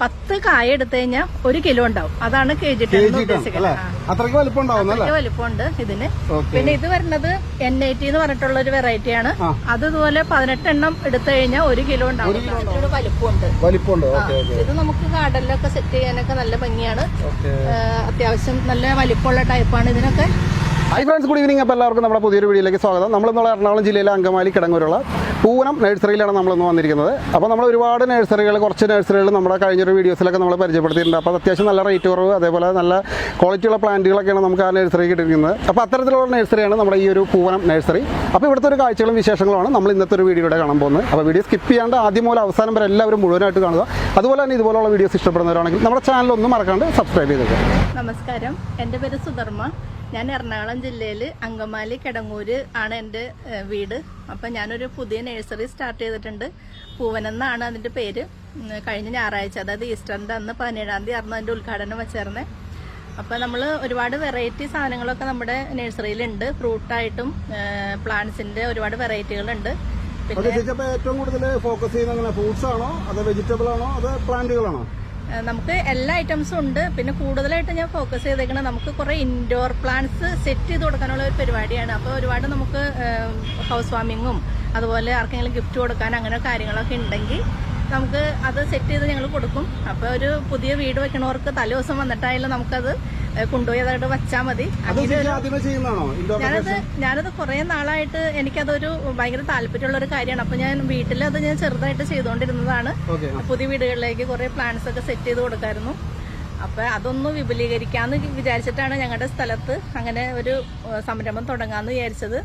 പത്ത് കായ എടുത്തു കഴിഞ്ഞാൽ ഒരു കിലോ ഉണ്ടാവും. അതാണ് കെ ജി ടെൻ. അത്രയ്ക്ക് വലിപ്പമുണ്ട് ഇതിന്. പിന്നെ ഇത് വരുന്നത് എൻ ഐ ടി എന്ന് പറഞ്ഞിട്ടുള്ള ഒരു വെറൈറ്റി ആണ് അതുപോലെ അത് ഇതുപോലെ പതിനെട്ട് എണ്ണം എടുത്തു കഴിഞ്ഞാൽ ഒരു കിലോ ഉണ്ടാവും. വലിപ്പമുണ്ട്. ഇത് നമുക്ക് ഗാർഡനിലൊക്കെ സെറ്റ് ചെയ്യാനൊക്കെ നല്ല ഭംഗിയാണ്. അത്യാവശ്യം നല്ല വലിപ്പമുള്ള ടൈപ്പാണ് ഇതിനൊക്കെ. ഹായ് ഫ്രണ്ട്സ് ഗുഡ് ഈവനിങ് അപ്പോൾ എല്ലാവർക്കും നമ്മുടെ പുതിയൊരു വീഡിയോയിലേക്ക് സ്വാഗതം. നമ്മളിന്നുള്ള എറണാകുളം ജില്ലയിലെ അങ്കമാലി കിടങ്ങൂരുള്ള പൂവനം നഴ്സറിയിലാണ് നമ്മളിന്ന് വന്നിരിക്കുന്നത്. അപ്പോൾ നമ്മൾ ഒരുപാട് നഴ്സറികൾ കുറച്ച് നഴ്സറികൾ നമ്മുടെ കഴിഞ്ഞൊരു വീഡിയോസിലൊക്കെ നമ്മൾ പരിചയപ്പെടുത്തിയിട്ടുണ്ട്. അപ്പോൾ അത് അത്യാവശ്യം നല്ല റേറ്റ് കുറവ് അതേപോലെ നല്ല ക്വാളിറ്റിയുള്ള പ്ലാന്റുകളൊക്കെയാണ് നമുക്ക് ആ നഴ്സറി കിട്ടിയിരിക്കുന്നത്. അപ്പോൾ അത്തരത്തിലുള്ള നഴ്സറിയാണ് നമ്മുടെ ഈ ഒരു പൂവനം നഴ്സറി. അപ്പോൾ ഇവിടുത്തെ ഒരു കാഴ്ചകളും വിശേഷങ്ങളുമാണ് നമ്മൾ ഇന്നത്തെ ഒരു വീഡിയോയുടെ കാണാൻ പോകുന്നത്. അപ്പോൾ വീഡിയോ സ്കിപ്പ് ചെയ്യാണ്ട് ആദ്യം മുതൽ അവസാനം വരെ എല്ലാവരും മുഴുവനായിട്ട് കാണുക. അതുപോലെ തന്നെ ഇതുപോലുള്ള വീഡിയോസ് ഇഷ്ടപ്പെടുന്നവരാണെങ്കിൽ നമ്മുടെ ചാനൽ ഒന്നും മറക്കാണ്ട് സബ്സ്ക്രൈബ് ചെയ്തേക്കുക നമസ്കാരം. എന്റെ പേര് സുധർമ്മ. ഞാൻ എറണാകുളം ജില്ലയിൽ അങ്കമാലി കിടങ്ങൂര് ആണ് എന്റെ വീട്. അപ്പം ഞാനൊരു പുതിയ നഴ്സറി സ്റ്റാർട്ട് ചെയ്തിട്ടുണ്ട്. പൂവനെന്നാണ് അതിന്റെ പേര്. കഴിഞ്ഞ ഞായറാഴ്ച അതായത് ഈസ്റ്ററിന്റെ അന്ന് പതിനേഴാം തീയതി ആയിരുന്നു അതിന്റെ ഉദ്ഘാടനം വെച്ചേർന്നത് അപ്പം നമ്മൾ ഒരുപാട് വെറൈറ്റി സാധനങ്ങളൊക്കെ നമ്മുടെ നഴ്സറിയിലുണ്ട്. ഫ്രൂട്ടായിട്ടും പ്ലാന്റ്സിന്റെ ഒരുപാട് വെറൈറ്റികളുണ്ട്. പിന്നെ ഏറ്റവും കൂടുതൽ ഫോക്കസ് ചെയ്യുന്ന ഫ്രൂട്ട്സ് ആണോ? അതോ വെജിറ്റബിൾ ആണോ? അതോ പ്ലാന്റുകളാണോ? നമുക്ക് എല്ലാ ഐറ്റംസും ഉണ്ട്. പിന്നെ കൂടുതലായിട്ട് ഞാൻ ഫോക്കസ് ചെയ്തേക്കുന്നത് നമുക്ക് കുറേ ഇൻഡോർ പ്ലാന്റ്സ് സെറ്റ് ചെയ്ത് കൊടുക്കാനുള്ള ഒരു പരിപാടിയാണ്. അപ്പോൾ ഒരുപാട് നമുക്ക് ഹൗസ് വാമിങ്ങും അതുപോലെ ആർക്കെങ്കിലും ഗിഫ്റ്റ് കൊടുക്കാൻ അങ്ങനെ കാര്യങ്ങളൊക്കെ ഉണ്ടെങ്കിൽ നമുക്ക് അത് സെറ്റ് ചെയ്ത് ഞങ്ങൾ കൊടുക്കും. അപ്പോൾ ഒരു പുതിയ വീട് വെക്കണവർക്ക് തലേ ദിവസം വന്നിട്ടായാലും നമുക്കത് കൊണ്ടുപോയി അതായിട്ട് വെച്ചാൽ മതി. ഞാനത് ഞാനത് കുറെ നാളായിട്ട് എനിക്കതൊരു ഭയങ്കര താല്പര്യമുള്ള ഒരു കാര്യമാണ്. അപ്പൊ ഞാൻ വീട്ടിൽ അത് ഞാൻ ചെറുതായിട്ട് ചെയ്തുകൊണ്ടിരുന്നതാണ്. പുതിയ വീടുകളിലേക്ക് കുറെ പ്ലാന്റ്സ് ഒക്കെ സെറ്റ് ചെയ്ത് കൊടുക്കായിരുന്നു. അപ്പൊ അതൊന്ന് വിപുലീകരിക്കാന്ന് വിചാരിച്ചിട്ടാണ് ഞങ്ങളുടെ സ്ഥലത്ത് അങ്ങനെ ഒരു സംരംഭം തുടങ്ങാന്ന് വിചാരിച്ചത്.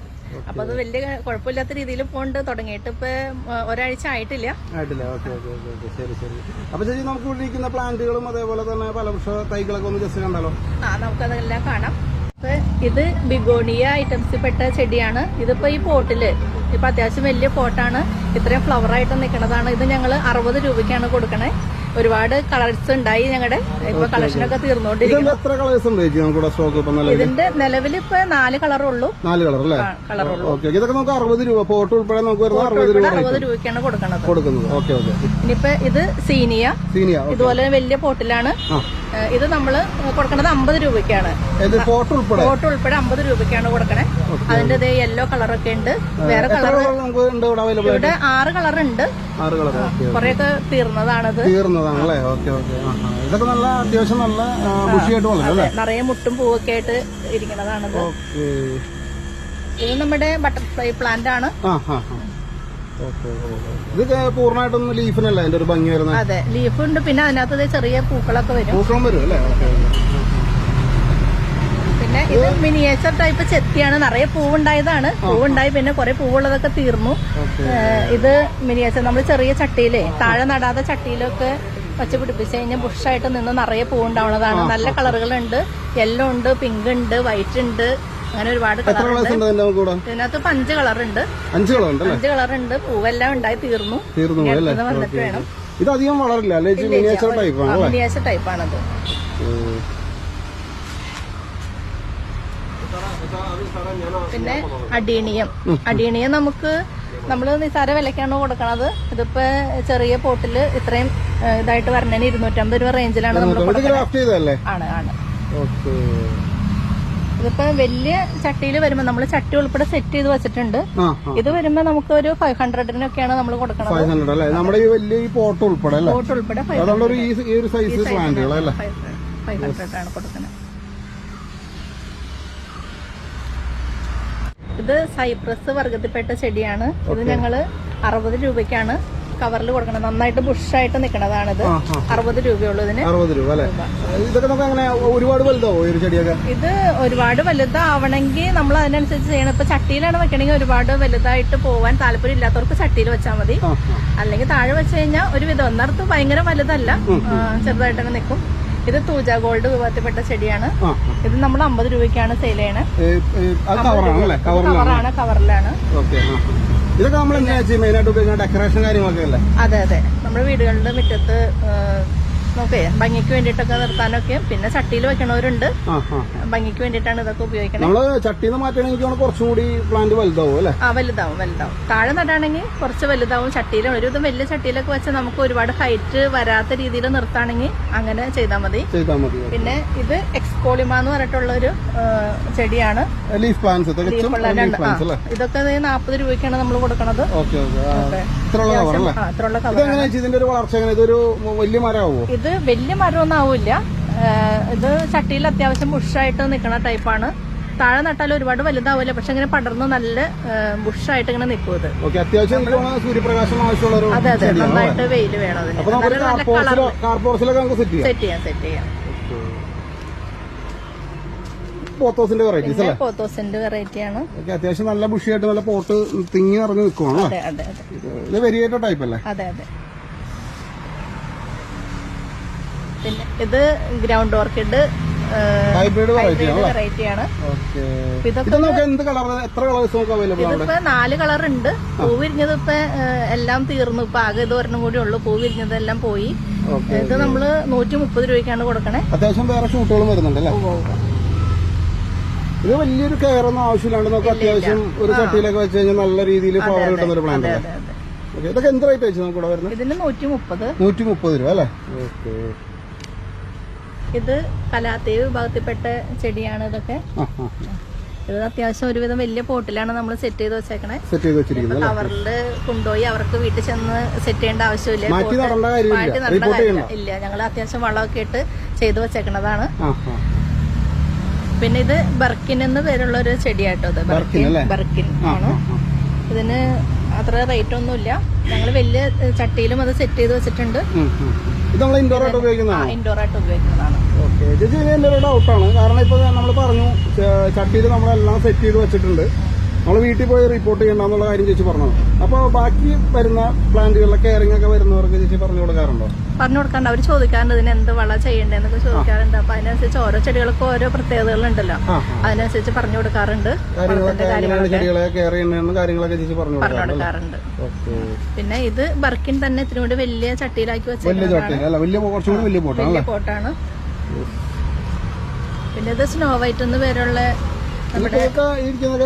അപ്പൊ അത് വലിയ കുഴപ്പമില്ലാത്ത രീതിയിൽ പോണ്ട് തുടങ്ങിയിട്ട് ഇപ്പൊ ഒരാഴ്ച ആയിട്ടില്ല. ആയിട്ടില്ല. Okay okay okay okay. ശരി ശരി. അപ്പൊ ചേച്ചി നമുക്ക് ഇവിടെ പ്ലാന്റുകളും അതേപോലെ തന്നെ ഫലവൃക്ഷ തൈകളൊക്കെ ഒന്ന് ജസ്റ്റ് കണ്ടാലോ? ആ നമുക്കതെല്ലാം കാണാം. ഇത് ബിഗോണിയ ഐറ്റംസിൽ പെട്ട ചെടിയാണ്. ഇതിപ്പോ ഈ പോട്ടിൽ ഇപ്പൊ അത്യാവശ്യം വലിയ പോട്ടാണ് ഇത്രയും ഫ്ലവർ ആയിട്ട് നിൽക്കുന്നതാണ് ഇത് ഞങ്ങൾ അറുപത് രൂപയ്ക്കാണ് കൊടുക്കണേ. ഒരുപാട് കളേഴ്സ് ഉണ്ടായി ഞങ്ങളുടെ ഇപ്പൊ കളക്ഷനൊക്കെ തീർന്നുകൊണ്ടിരിക്കുന്നു നല്ല ഇതിന്റെ നിലവിൽ ഇപ്പൊ നാല് കളറുള്ളൂ നാല് കളർ അല്ലേ? കളറുള്ളൂ ഇതൊക്കെ നമുക്ക് അറുപത് രൂപ ഉൾപ്പെടെ നമുക്ക് അറുപത് രൂപയ്ക്കാണ് കൊടുക്കണത്. കൊടുക്കുന്നത്. ഓക്കെ ഓക്കെ ഇനിയിപ്പോ ഇത് സീനിയ. സീനിയ ഇതുപോലെ വലിയ പോട്ടിലാണ് ഇത് നമ്മൾ കൊടുക്കണത് അമ്പത് രൂപയ്ക്കാണ്. ഉൾപ്പെടെ? ഫോട്ടോ ഉൾപ്പെടെ അമ്പത് രൂപയ്ക്കാണ് കൊടുക്കണേ. അതിന്റെ ഇതേ യെല്ലോ കളറൊക്കെ ഉണ്ട് വേറെ കളർ ഇവിടെ ആറ് കളർ ഉണ്ട്. ആറ് കളർ കുറെയൊക്കെ തീർന്നതാണത്. തീർന്നതാണല്ലേ? ഓക്കെ ഓക്കെ ഇതൊക്കെ നല്ല അത്യാവശ്യം നല്ല ബുഷിയായിട്ട് വളരും നിറയെ മുട്ടും പൂവൊക്കെ ആയിട്ട് ഇരിക്കുന്നതാണത്. ഓക്കെ ഇത് നമ്മുടെ ബട്ടർഫ്ലൈ പ്ലാന്റ് ആണ്. ഇത് പൂർണമായിട്ടൊന്നും ലീഫിനല്ല അതിന്റെ ഒരു ഭംഗി വരുന്നത്? അതെ. ലീഫ് ഉണ്ട്. പിന്നെ അതിനകത്ത് ചെറിയ പൂക്കളൊക്കെ വരും. പൂക്കളും വരും അല്ലേ? ഇത് മിനിയേച്ചർ ടൈപ്പ് ചെത്തിയാണ്. നിറയെ പൂവുണ്ടായതാണ്. പൂവുണ്ടായി പിന്നെ കുറെ പൂവുള്ളതൊക്കെ തീർന്നു. ഇത് മിനിയേച്ചർ. നമ്മൾ ചെറിയ ചട്ടിയിലേ താഴെ നടാതെ ചട്ടിയിലൊക്കെ പച്ച പിടിപ്പിച്ച് കഴിഞ്ഞാൽ ബുഷായിട്ട് നിന്ന് നിറയെ പൂവുണ്ടാവുന്നതാണ്. നല്ല കളറുകളുണ്ട്. യെല്ലോ ഉണ്ട് പിങ്ക് ഉണ്ട് വൈറ്റ് ഉണ്ട്. അങ്ങനെ ഒരുപാട് കളറുണ്ട്. ഇതിനകത്ത് ഇപ്പൊ അഞ്ച് കളറുണ്ട്. അഞ്ച് കളർ ഉണ്ടല്ലേ അഞ്ച് കളറുണ്ട്. പൂവെല്ലാം ഉണ്ടായി തീർന്നു. തീർന്നു വന്നിട്ട് വേണം. ഇത് അധികം വളരില്ല അല്ലേ? മിനിയേച്ചർ ടൈപ്പ് ആണ് അല്ലേ? മിനിയേച്ചർ ടൈപ്പാണത് പിന്നെ അടീണിയം. അടീണിയം നമുക്ക് നമ്മൾ നിസാര വിലക്കാണ് കൊടുക്കണത്. ഇതിപ്പോ ചെറിയ പോട്ടിൽ ഇത്രയും ഇതായിട്ട് വരണേന് ഇരുന്നൂറ്റമ്പത് രൂപ റേഞ്ചിലാണ് നമ്മൾ ആണ് ആണ്. ഇതിപ്പോ വലിയ ചട്ടിയിൽ വരുമ്പോ നമ്മൾ ചട്ടി ഉൾപ്പെടെ സെറ്റ് ചെയ്ത് വെച്ചിട്ടുണ്ട്. ഇത് വരുമ്പോ നമുക്ക് ഒരു ഫൈവ് ഹൺഡ്രഡിനൊക്കെയാണ് നമ്മൾ കൊടുക്കണത്. ഫൈവ് ഹൺഡ്രഡ് അല്ലേ? നമ്മുടെ ഈ വലിയ ഈ പോട്ട് ഉൾപ്പെടെ അല്ലേ? പോട്ട് ഉൾപ്പെടെ ഫൈവ് അതുകൊണ്ട് ഒരു ഈ ഈ ഒരു സൈസ് പ്ലാന്റുകൾ അല്ലേ? ഫൈവ് ഹൺഡ്രഡ് ആണ് കൊടുക്കുന്നത് ഇത് സൈപ്രസ് വർഗത്തിൽപ്പെട്ട ചെടിയാണ്. ഇത് ഞങ്ങൾ അറുപത് രൂപയ്ക്കാണ് കവറിൽ കൊടുക്കണം നന്നായിട്ട് ബുഷായിട്ട് നിൽക്കണതാണിത് അറുപത് രൂപയുള്ളൂ ഇതിന്. അറുപത് രൂപ അല്ലേ? ഇതൊക്കെ നമുക്ക് അങ്ങനെ ഒരുപാട് വലുതാവോ ഈ ഒരു ചെടിയൊക്കെ? ഇത് ഒരുപാട് വലുതാവണമെങ്കിൽ നമ്മൾ അതിനനുസരിച്ച് ചെയ്യണം. ഇപ്പൊ ചട്ടിയിലാണ് വെക്കണമെങ്കിൽ ഒരുപാട് വലുതായിട്ട് പോവാൻ താല്പര്യം ഇല്ലാത്തവർക്ക് ചട്ടിയിൽ വെച്ചാൽ മതി. അല്ലെങ്കിൽ താഴെ വെച്ച് കഴിഞ്ഞാൽ ഒരു വിധം ഒന്നർത്ത് ഭയങ്കര വലുതല്ല. ചെറുതായിട്ടങ്ങ് നിക്കും. നിൽക്കും ഇത് തൂജ ഗോൾഡ് വിഭാഗത്തിൽപ്പെട്ട ചെടിയാണ്. ഇത് നമ്മൾ അമ്പത് രൂപയ്ക്കാണ് സെയിൽ അത് കവറാണ് കവറിലാണ്. ഇതൊക്കെ നമ്മൾ മെയിനായിട്ട് ഉപയോഗിക്കുന്ന ഡെക്കറേഷൻ കാര്യങ്ങളൊക്കെ അല്ലേ? അതെ അതെ. നമ്മുടെ വീടുകളുടെ മുറ്റത്ത് നോക്കേ ഭംഗിക്ക് വേണ്ടിട്ടൊക്കെ നിർത്താനൊക്കെ. പിന്നെ ചട്ടിയിൽ വെക്കണവരുണ്ട്. ഭംഗിക്ക് വേണ്ടിയിട്ടാണ് ഇതൊക്കെ ഉപയോഗിക്കുന്നത്. നമ്മൾ ചട്ടിന്ന് മാറ്റണമെങ്കിൽ കുറച്ചും കൂടി പ്ലാന്റ് വലുതാവും അല്ലേ? ആ വലുതാവും വലുതാവും. താഴെ നടാണെങ്കിൽ കുറച്ച് വലുതാവും. ചട്ടിയിൽ ഒരുവിധം വലിയ ചട്ടിയിലൊക്കെ വെച്ച് നമുക്ക് ഒരുപാട് ഹൈറ്റ് വരാത്ത രീതിയിൽ നിർത്താണെങ്കിൽ അങ്ങനെ ചെയ്താൽ മതി. ചെയ്താൽ മതി പിന്നെ ഇത് എക്സ്കോളിമ എന്ന് പറഞ്ഞിട്ടുള്ള ഒരു ചെടിയാണ്. ലീഫ് പ്ലാന്റ്സ് ഇതൊക്കെ നാൽപ്പത് രൂപയ്ക്കാണ് നമ്മൾ കൊടുക്കണത്. ഇത് വലിയ മരമാവോ? ഇത് വലിയ മരമൊന്നും ആവില്ല. ഇത് ചട്ടിയിൽ അത്യാവശ്യം ബുഷായിട്ട് നിൽക്കുന്ന ടൈപ്പാണ് താഴെ നട്ടാൽ ഒരുപാട് വലുതാവില്ല പക്ഷെ ഇങ്ങനെ പടർന്ന് നല്ല ബുഷായിട്ട് ഇങ്ങനെ നിൽക്കും ഇത്. സൂര്യപ്രകാശം അതെ അതെ നന്നായിട്ട് വെയിൽ വേണം സെറ്റ് ചെയ്യാം. സെറ്റ് ചെയ്യാം പോത്തോസിന്റെ വെറൈറ്റീസ് പിന്നെ അല്ലേ? പോത്തോസിന്റെ വെറൈറ്റി ആണ്. ഓക്കെ അത്യാവശ്യം നല്ല ബുഷിയായിട്ട് നല്ല പോട്ട് തിങ്ങി നിറഞ്ഞു നിൽക്കുവാണ് അതെ അതെ അതെ. ഇത് വെരിയേറ്റ ടൈപ്പ് അല്ലേ? അതെ അതെ. പിന്നെ ഇത് ഗ്രൗണ്ട് ഓർക്കിഡ് ഹൈബ്രിഡ് വെറൈറ്റി ആണല്ലേ? വെറൈറ്റി ആണ്. ഓക്കെ. ഇത് നമുക്ക് എന്ത് കളർ എത്ര കളേഴ്സ് നമുക്ക് അവൈലബിൾ ആണ്? ഇതിപ്പോ നാല് കളർ ഉണ്ട് പൂ വിരിഞ്ഞത് ഇപ്പൊ എല്ലാം തീർന്നു. ഇപ്പൊ ആകെ ഇത് ഒരെണ്ണം കൂടി ഉള്ളു. പൂ വിരിഞ്ഞതെല്ലാം പോയി. ഇത് നമ്മൾ നൂറ്റി മുപ്പത് രൂപയ്ക്കാണ് കൊടുക്കണേ. അത്യാവശ്യം വേറെ ഷൂട്ടുകളും വരുന്നുണ്ട് അല്ലേ? ഉവ്വ് ഉവ്വ്. ഇത് വലിയൊരു കെയർ ഒന്നും ആവശ്യമില്ലാണ്ട് നമുക്ക് അത്യാവശ്യം ഒരു ചട്ടിയിലൊക്കെ വെച്ച് കഴിഞ്ഞാൽ നല്ല രീതിയിൽ പവർ കിട്ടുന്ന ഒരു പ്ലാന്റ് അല്ലേ? ഇതൊക്കെ എന്ത് റേറ്റ് വെച്ച് നമുക്ക് ഇവിടെ വരുന്നത്? ഇതിന് നൂറ്റി മുപ്പത് നൂറ്റി മുപ്പത് രൂപ അല്ലേ? ഓക്കെ. ഇത് കലാത്തീവ് വിഭാഗത്തിൽപ്പെട്ട ചെടിയാണ് ഇതൊക്കെ. ഇത് അത്യാവശ്യം ഒരുവിധം വലിയ പോട്ടിലാണ് നമ്മൾ സെറ്റ് ചെയ്ത് വെച്ചേക്കണേ. സെറ്റ് ചെയ്ത് വെച്ചിരിക്കുന്നത് കവറിൽ കൊണ്ടുപോയി അവർക്ക് വീട്ടിൽ ചെന്ന് സെറ്റ് ചെയ്യേണ്ട ആവശ്യമില്ല. മാറ്റി നടേണ്ട കാര്യമില്ല. ഇല്ല ഞങ്ങൾ അത്യാവശ്യം വളമൊക്കെ ഇട്ട് ചെയ്ത് വെച്ചേക്കണതാണ്. പിന്നെ ഇത് ബർക്കിൻ എന്ന് പേരുള്ള ഒരു ചെടിയാട്ടോ ഇത്. ബർക്കിൻ? ബർക്കിൻ ആണ്. ഇതിന് അത്ര റേറ്റ് ഒന്നുമില്ല. ഞങ്ങൾ വലിയ ചട്ടിയിലും അത് സെറ്റ് ചെയ്ത് വെച്ചിട്ടുണ്ട്. ഇൻഡോർ ആയിട്ട് ഉപയോഗിക്കുന്നതാണ്. ചേച്ചി ഇത് എന്റെ ഒരു ഡൗട്ടാണ് കാരണം ഇപ്പോൾ നമ്മൾ പറഞ്ഞു ചട്ടിയിൽ നമ്മളെല്ലാം സെറ്റ് ചെയ്ത് വെച്ചിട്ടുണ്ട്. നമ്മൾ വീട്ടിൽ പോയി റിപ്പോർട്ട് ചെയ്യണ്ടെന്നുള്ള കാര്യം ചേച്ചി പറഞ്ഞത് അപ്പോൾ ബാക്കി വരുന്ന പ്ലാന്റുകളിലെ കെയറിംഗ് ഒക്കെ വരുന്നവർക്ക് ചേച്ചി പറഞ്ഞു കൊടുക്കാറുണ്ടോ? പറഞ്ഞു കൊടുക്കാണ്ട് അവർ ചോദിക്കാറുണ്ട് ഇതിന് എന്ത് വള ചെയ്യേണ്ടതെന്നൊക്കെ ചോദിക്കാറുണ്ട്. അപ്പൊ അതിനനുസരിച്ച് ഓരോ ചെടികൾക്കും ഓരോ പ്രത്യേകതകളുണ്ടല്ലോ. അതിനനുസരിച്ച് പറഞ്ഞു കൊടുക്കാറുണ്ട്. പിന്നെ ഇത് ബർക്കിൻ തന്നെ കൂടി വലിയ ചട്ടിയിലാക്കി വെച്ചിട്ടുണ്ട് വലിയ പോട്ടാണ്. പിന്നെ ഇത് സ്നോ വൈറ്റ് എന്ന് പേരുള്ള ഇരിക്കുന്നതൊക്കെ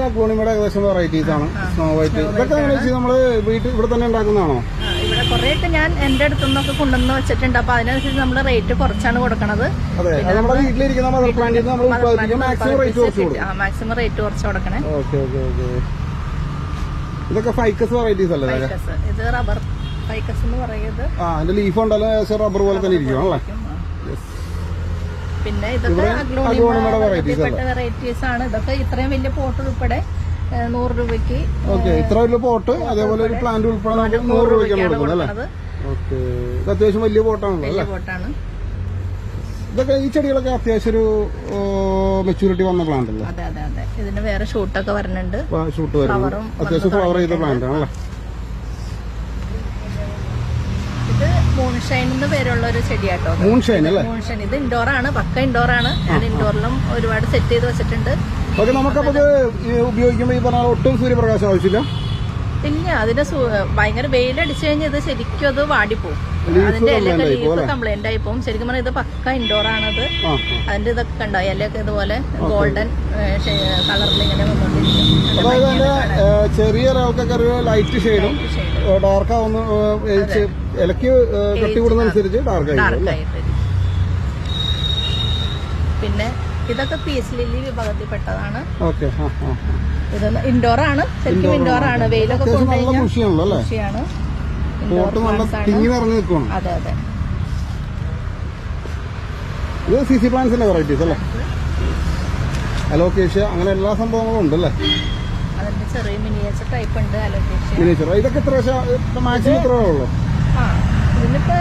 അഗ്ലോണിമയുടെ ഏകദേശം വെറൈറ്റീസ് ആണ് സ്നോ വൈറ്റ് ഇതൊക്കെ നമ്മൾ വീട്ടിൽ ഇവിടെ തന്നെ ഉണ്ടാക്കുന്നതാണോ? ഇവിടെ കുറേയൊക്കെ ഞാൻ എന്റെ അടുത്തു നിന്നൊക്കെ കൊണ്ടുവന്ന് വെച്ചിട്ടുണ്ട്. അപ്പൊ അതിനനുസരിച്ച് നമ്മൾ റേറ്റ് കുറച്ചാണ് കൊടുക്കണത്. നമ്മൾ മാക്സിമം റേറ്റ് കുറച്ച് കൊടുക്കണേ. ഇതൊക്കെ ഫൈക്കസ് വെറൈറ്റീസ് അല്ലേ ഇത് റബ്ബർ ഫൈക്കസ് എന്ന് പറയുന്നത് ആ അതിന്റെ ലീഫ് ഉണ്ടല്ലോ റബ്ബർ പോലെ തന്നെ ഇരിക്കും അല്ലേ പിന്നെ ഇതൊക്കെ അഗ്ലോണിയുടെ അഗ്ലോണിമയുടെ വെറൈറ്റീസ് ആണ്. ഇതൊക്കെ ഇത്രയും വലിയ പോട്ട് ഉൾപ്പെടെ നൂറ് രൂപയ്ക്ക് ഓക്കെ ഇത്ര വലിയ പോട്ട് അതേപോലെ ഒരു പ്ലാന്റ് ഉൾപ്പെടെ നൂറ് രൂപയ്ക്കാണ് കൊടുക്കുന്നത് ഓക്കെ ഇത് അത്യാവശ്യം വലിയ പോട്ടാണല്ലോ വലിയ അല്ലേ? പോട്ടാണ്. ഇതൊക്കെ ഈ ചെടികളൊക്കെ അത്യാവശ്യം ഒരു മെച്ചൂരിറ്റി വന്ന പ്ലാന്റ് അല്ലേ? അതെ അതെ അതെ. ഇതിന് വേറെ ഷൂട്ടൊക്കെ വരുന്നുണ്ട് ഷൂട്ട് ഫ്ലവറും അത്യാവശ്യം ഫ്ലവർ ചെയ്ത പ്ലാന്റ് ആണല്ലേ ഇത് മൂൺഷൈൻ എന്ന് പേരുള്ള ഒരു ചെടിയാട്ടോ. മൂൺഷൈൻ അല്ലേ? മൂൺഷൈൻ. ഇത് ഇൻഡോർ ആണ് പക്ക ഇൻഡോർ ആണ്. ഞാൻ ഇൻഡോറിലും ഒരുപാട് സെറ്റ് ചെയ്ത് വെച്ചിട്ടുണ്ട്. ഓക്കെ നമുക്കപ്പോൾ ഇത് ഉപയോഗിക്കുമ്പോൾ ഈ പറഞ്ഞ ഒട്ടും സൂര്യപ്രകാശം ആവശ്യമില്ല? ഇല്ല അതിന്റെ സു- ഭയങ്കര വെയിലടിച്ചു കഴിഞ്ഞാൽ ഇത് ശരിക്കും അത് വാടിപ്പോവും. അതിന്റെ ഇലയൊക്കെ ലീഫ് കംപ്ലൈന്റ് ആയി പോകും ശരിക്കും പറഞ്ഞാൽ ഇത് പക്ക ഇൻഡോർ ആണത്. അതിന്റെ ഇതൊക്കെ കണ്ടോ? ഇലയൊക്കെ ഇതുപോലെ ഗോൾഡൻ കളറിൽ ഇങ്ങനെ വന്നോണ്ടിരിക്കും. ചെറിയ ലൈറ്റ് ഷെയ്ഡും ഡാർക്ക് ആവുന്ന ഇലക്ക് കട്ടി കൂടുന്നതനുസരിച്ച് ഡാർക്ക് പിന്നെ ഇതൊക്കെ പീസ് ലില്ലി വിഭാഗത്തിൽപ്പെട്ടതാണ്. ഇത് ഇൻഡോർ ആണ്. ശരിക്കും ഇൻഡോർ ആണ്. വെയിലൊക്കെ കൃഷിയാണ്. അതെ അതെ. ഇത് സി സി പ്ലാന്റ്സിന്റെ വെറൈറ്റീസ് അല്ലേ? അലോക്കേഷ്യ അങ്ങനെ എല്ലാ സംഭവങ്ങളും ഉണ്ട് അല്ലേ? അതിന്റെ ചെറിയ മിനിയേച്ചർ ടൈപ്പ് ഉണ്ട് അലോക്കേഷ്യ മിനിയേച്ചർ ഇതൊക്കെ എത്ര മാക്സിമം എത്ര ഉള്ളൂ. ആ ഇതിനിപ്പോ